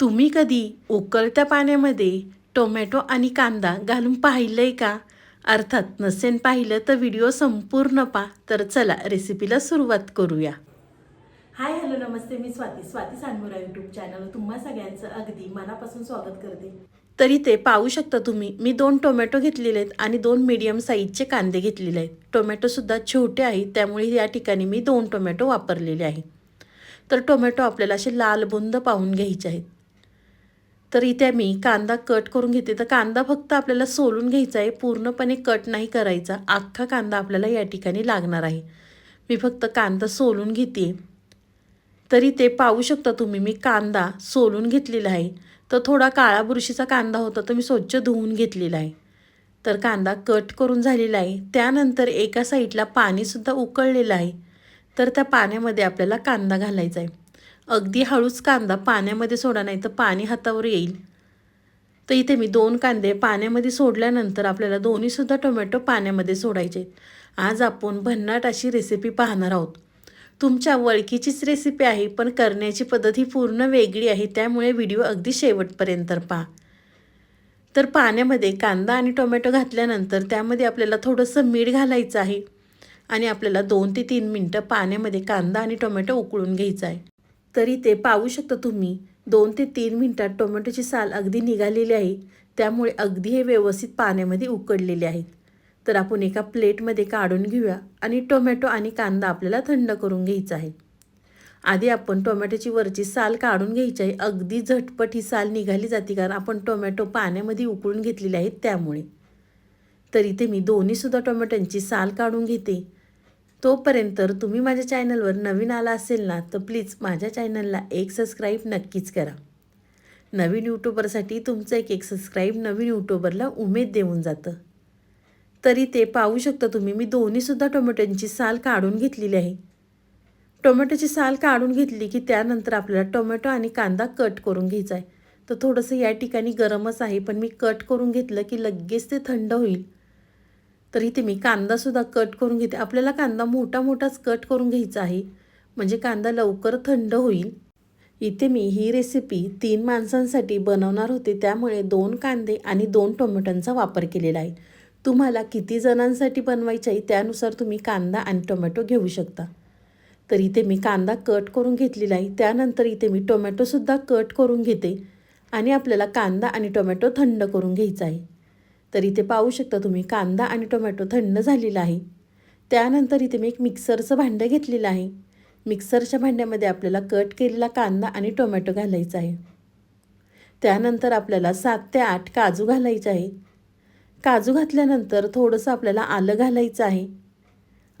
तुम्ही कधी उकळत्या पाण्यामध्ये टोमॅटो आणि कांदा घालून पाहिलं आहे का? अर्थात नसेन पाहिलं तर व्हिडिओ संपूर्ण पा तर चला रेसिपीला सुरुवात करूया. हाय हॅलो नमस्ते. मी स्वाती. स्वाती सांगोरा यूट्यूब चॅनल तुम्हा सगळ्यांचं अगदी मनापासून स्वागत करते. तरी ते पाहू शकता तुम्ही मी दोन टोमॅटो घेतलेले आहेत आणि दोन मीडियम साईजचे कांदे घेतलेले आहेत. टोमॅटोसुद्धा छोटे आहेत त्यामुळे या ठिकाणी मी दोन टोमॅटो वापरलेले आहे. तर टोमॅटो आपल्याला असे लाल बुंद पाहून घ्यायचे आहेत. तर इथे मी कांदा कट करून घेते. तर कांदा फक्त आपल्याला सोलून घ्यायचा आहे. पूर्णपणे कट नाही करायचा. अख्खा कांदा आपल्याला या ठिकाणी लागणार आहे. मी फक्त कांदा सोलून घेते. तरी ते पाहू शकता तुम्ही मी कांदा सोलून घेतलेला आहे. तर थोडा काळा बुरशीचा कांदा होता तो मी स्वच्छ धुवून घेतलेला आहे. तर कांदा कट करून झालेला आहे. त्यानंतर एका साईडला पाणीसुद्धा उकळलेलं आहे. तर त्या पाण्यामध्ये आपल्याला कांदा घालायचा आहे. अगदी हळूच कांदा पाण्यामध्ये सोडा नाही तर पाणी हातावर येईल. तर इथे मी दोन कांदे पाण्यामध्ये सोडल्यानंतर आपल्याला दोन्हीसुद्धा टोमॅटो पाण्यामध्ये सोडायचे. आज आपण भन्नाट अशी रेसिपी पाहणार आहोत. तुमच्या वळखीचीच रेसिपी आहे पण करण्याची पद्धत ही पूर्ण वेगळी आहे त्यामुळे व्हिडिओ अगदी शेवटपर्यंत पहा. तर पाण्यामध्ये कांदा आणि टोमॅटो घातल्यानंतर त्यामध्ये आपल्याला थोडंसं मीठ घालायचं आहे. आणि आपल्याला दोन ते तीन मिनटं पाण्यामध्ये कांदा आणि टोमॅटो उकळून घ्यायचा आहे. तरी ते पाहू शकता तुम्ही. दोन ते तीन मिनटात टोमॅटोची साल अगदी निघालेली आहे. त्यामुळे अगदी हे व्यवस्थित पाण्यामध्ये उकडलेले आहेत. तर आपण एका प्लेटमध्ये काढून घेऊया आणि टोमॅटो आणि कांदा आपल्याला थंड करून घ्यायचा आहे. आधी आपण टोमॅटोची वरची साल काढून घ्यायची आहे. अगदी झटपट ही साल निघाली जाते कारण आपण टोमॅटो पाण्यामध्ये उकळून घेतलेले आहेत त्यामुळे. तर इथे मी दोन्हीसुद्धा टोमॅटोंची साल काढून घेते. तोपर्यंत तुम्ही माझ्या चॅनलवर नवीन आला असेल ना तर प्लीज माझ्या चॅनलला एक सबस्क्राईब नक्कीच करा. नवीन यूट्यूबरसाठी तुमचं एक एक सबस्क्राईब नवीन यूट्यूबरला उमेद देऊन जातं. तरी ते पाहू शकता तुम्ही मी दोन्हीसुद्धा टोमॅटोंची साल काढून घेतलेली आहे. टोमॅटोची साल काढून घेतली की त्यानंतर आपल्याला टोमॅटो आणि कांदा कट करून घ्यायचा आहे. तर थोडंसं या ठिकाणी गरमच आहे पण मी कट करून घेतलं की लगेच ते थंड होईल. तर इथे मी कांदासुद्धा कट करून घेते. आपल्याला कांदा मोठा मोठाच कट करून घ्यायचा आहे. म्हणजे कांदा लवकर थंड होईल. इथे मी ही रेसिपी तीन माणसांसाठी बनवणार होते. त्यामुळे दोन कांदे आणि दोन टोमॅटोंचा वापर केलेला आहे. तुम्हाला किती जणांसाठी बनवायचे आहे त्यानुसार तुम्ही कांदा आणि टोमॅटो घेऊ शकता. तर इथे मी कांदा कट करून घेतलेला आहे. त्यानंतर इथे मी टोमॅटोसुद्धा कट करून घेते. आणि आपल्याला कांदा आणि टोमॅटो थंड करून घ्यायचा आहे. तर इथे पाहू शकता तुम्ही कांदा आणि टोमॅटो थंड झालेला आहे. त्यानंतर इथे मी एक मिक्सरचं भांडं घेतलेलं आहे. मिक्सरच्या भांड्यामध्ये आपल्याला कट केलेला कांदा आणि टोमॅटो घालायचा आहे. त्यानंतर आपल्याला सात ते आठ काजू घालायचे आहे. काजू घातल्यानंतर थोडंसं आपल्याला आलं घालायचं आहे.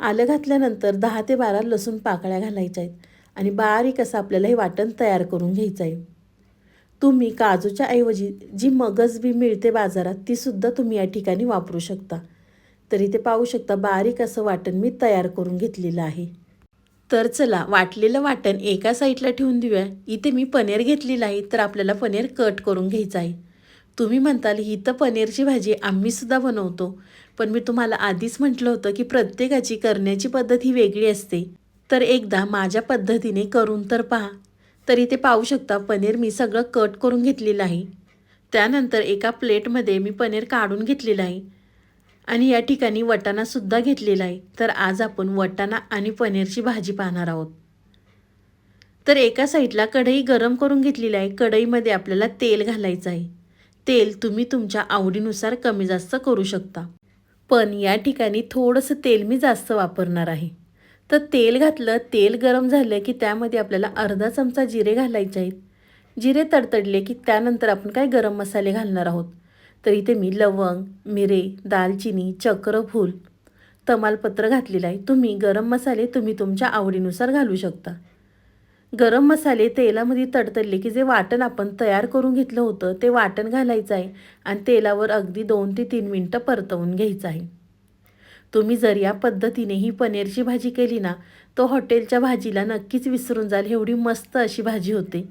आलं घातल्यानंतर दहा ते बारा लसूण पाकळ्या घालायच्या आहेत आणि बारीक असं आपल्याला हे वाटण तयार करून घ्यायचं आहे. तुम्ही काजूच्या ऐवजी जी मगजबी मिळते बाजारात तीसुद्धा तुम्ही या ठिकाणी वापरू शकता. तर इथे पाहू शकता बारीक असं वाटण मी तयार करून घेतलेलं आहे. तर चला वाटलेलं वाटण एका साईडला ठेवून देऊया. इथे मी पनीर घेतलेलं आहे तर आपल्याला पनीर कट करून घ्यायचं आहे. तुम्ही म्हणताल ही तर पनीरची भाजी आम्हीसुद्धा बनवतो. पण मी तुम्हाला आधीच म्हटलं होतं की प्रत्येकाची करण्याची पद्धत ही वेगळी असते. तर एकदा माझ्या पद्धतीने करून तर पहा. तर इथे पाहू शकता पनीर मी सगळं कट करून घेतलेलं आहे. त्यानंतर एका प्लेटमध्ये मी पनीर काढून घेतलेलं आहे. आणि या ठिकाणी वटाणासुद्धा घेतलेला आहे. तर आज आपण वटाणा आणि पनीरची भाजी पाहणार आहोत. तर एका साईडला कढई गरम करून घेतलेली आहे. कढईमध्ये आपल्याला तेल घालायचं आहे. तेल तुम्ही तुमच्या आवडीनुसार कमी जास्त करू शकता. पण या ठिकाणी थोडंसं तेल मी जास्त वापरणार आहे. तर तेल घातलं तेल गरम झालं की त्यामध्ये आपल्याला अर्धा चमचा जिरे घालायचे आहेत. जिरे तडतडले की त्यानंतर आपण काय गरम मसाले घालणार आहोत? तर इथे मी लवंग मिरे दालचिनी चक्रफूल तमालपत्र घातलेलं आहे. तुम्ही गरम मसाले तुम्ही तुमच्या आवडीनुसार घालू शकता. गरम मसाले तेलामध्ये तडतडले की जे वाटण आपण तयार करून घेतलं होतं ते वाटण घालायचं आहे आणि तेलावर अगदी दोन ते तीन मिनटं परतवून घ्यायचं आहे. तुम्ही जर या पद्धतीने ही पनीरची भाजी केली ना तो हॉटेलच्या भाजीला नक्कीच विसरून जाल. एवढी मस्त अशी भाजी होते.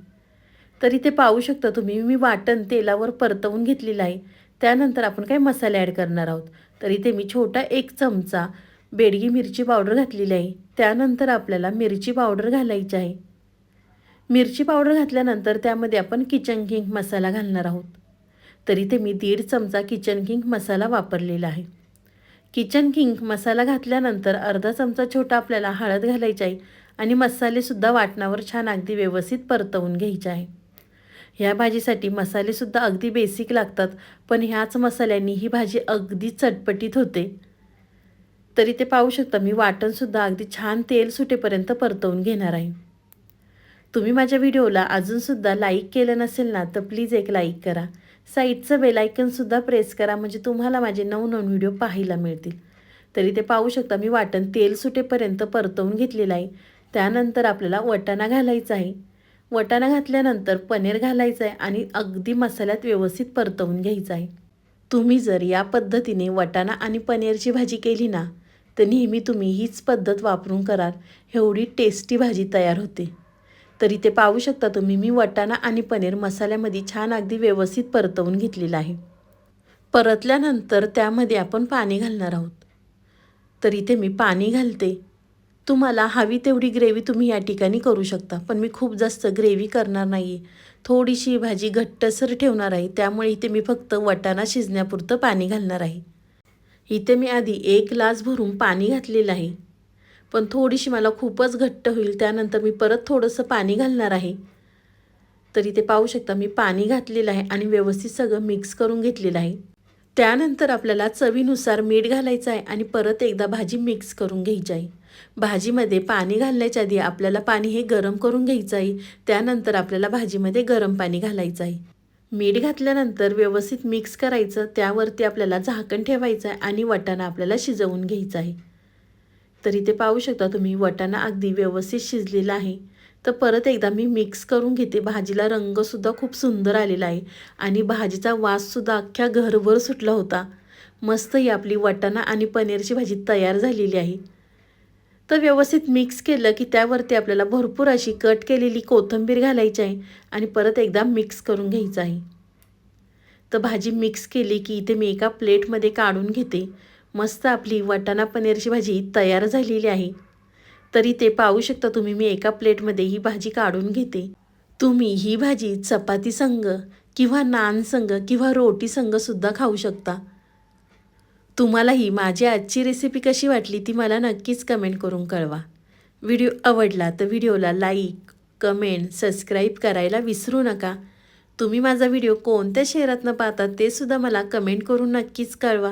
तर इथे पाहू शकता तुम्ही. मी वाटण तेलावर परतवून घेतलेलं आहे. त्यानंतर आपण काय मसाले ॲड करणार आहोत? तर इथे मी छोटा एक चमचा बेडगी मिरची पावडर घातलेली आहे. त्यानंतर आपल्याला मिरची पावडर घालायची आहे. मिरची पावडर घातल्यानंतर त्यामध्ये आपण किचन किंग मसाला घालणार आहोत. तरी ते मी दीड चमचा किचन किंग मसाला वापरलेला आहे. किचन किंग मसाला घातल्यानंतर अर्धा चमचा छोटा आपल्याला हळद घालायची आहे आणि मसालेसुद्धा वाटणावर छान अगदी व्यवस्थित परतवून घ्यायचे आहे. ह्या भाजीसाठी मसालेसुद्धा अगदी बेसिक लागतात पण ह्याच मसाल्यांनी ही भाजी अगदी चटपटीत होते. तरी ते पाहू शकता मी वाटणसुद्धा अगदी छान तेल सुटेपर्यंत परतवून घेणार आहे. तुम्ही माझ्या व्हिडिओला अजूनसुद्धा लाईक केलं नसेल ना तर प्लीज एक लाईक करा. साईडचं बेलायकनसुद्धा प्रेस करा म्हणजे तुम्हाला माझे नवनवीन व्हिडिओ पाहायला मिळतील. तरी ते पाहू शकता मी वाटण तेल सुटेपर्यंत परतवून घेतलेलं आहे. त्यानंतर आपल्याला वटाणा घालायचा आहे. वटाणा घातल्यानंतर पनीर घालायचं आहे आणि अगदी मसाल्यात व्यवस्थित परतवून घ्यायचं आहे. तुम्ही जर या पद्धतीने वटाणा आणि पनीरची भाजी केली ना तर नेहमी तुम्ही हीच पद्धत वापरून कराल. एवढी टेस्टी भाजी तयार होते. तरी ते पाहू शकता तुम्ही मी वटाणा आणि पनीर मसाल्यामध्ये छान अगदी व्यवस्थित परतवून घेतलेलं आहे. परतल्यानंतर त्यामध्ये आपण पाणी घालणार आहोत. तर इथे मी पाणी घालते. तुम्हाला हवी तेवढी ग्रेव्ही तुम्ही या ठिकाणी करू शकता पण मी खूप जास्त ग्रेव्ही करणार नाही आहे थोडीशी भाजी घट्टसर ठेवणार आहे त्यामुळे इथे मी फक्त वटाणा शिजण्यापुरतं पाणी घालणार आहे. इथे मी आधी एक ग्लास भरून पाणी घातलेलं आहे. पण थोडीशी मला खूपच घट्ट होईल त्यानंतर मी परत थोडंसं पाणी घालणार आहे. तरी ते पाहू शकता मी पाणी घातलेलं आहे आणि व्यवस्थित सगळं मिक्स करून घेतलेलं आहे. त्यानंतर आपल्याला चवीनुसार मीठ घालायचं आहे आणि परत एकदा भाजी मिक्स करून घ्यायची आहे. भाजीमध्ये पाणी घालण्याच्या आधी आपल्याला पाणी हे गरम करून घ्यायचं आहे त्यानंतर आपल्याला भाजीमध्ये गरम पाणी घालायचं आहे. मीठ घातल्यानंतर व्यवस्थित मिक्स करायचं त्यावरती आपल्याला झाकण ठेवायचं आहे आणि वाटाणा आपल्याला शिजवून घ्यायचा आहे. तर इथे पाहू शकता तुम्ही वटाणा अगदी व्यवस्थित शिजलेला आहे. तर परत एकदा मी मिक्स करून घेते. भाजीला रंगसुद्धा खूप सुंदर आलेला आहे आणि भाजीचा वाससुद्धा अख्ख्या घरभर सुटला होता. मस्त ही आपली वटाणा आणि पनीरची भाजी तयार झालेली आहे. तर व्यवस्थित मिक्स केलं की त्यावरती आपल्याला भरपूर अशी कट केलेली कोथिंबीर घालायची आहे आणि परत एकदा मिक्स करून घ्यायचं आहे. तर भाजी मिक्स केली की इथे मी एका प्लेटमध्ये काढून घेते. मस्त आपली वाटाणा पनीरची भाजी तयार झालेली आहे. तरी ते पाहू शकता तुम्ही मी एका प्लेटमध्ये ही भाजी काढून घेते. तुम्ही ही भाजी चपाती संघ किंवा नान संग किंवा रोटी संघसुद्धा खाऊ शकता. तुम्हाला ही माझी आजची रेसिपी कशी वाटली ती मला नक्कीच कमेंट करून कळवा. व्हिडिओ आवडला तर व्हिडिओला लाईक कमेंट सबस्क्राईब करायला विसरू नका. तुम्ही माझा व्हिडिओ कोणत्या शहरातनं पाहतात ते सुद्धा मला कमेंट करून नक्कीच कळवा.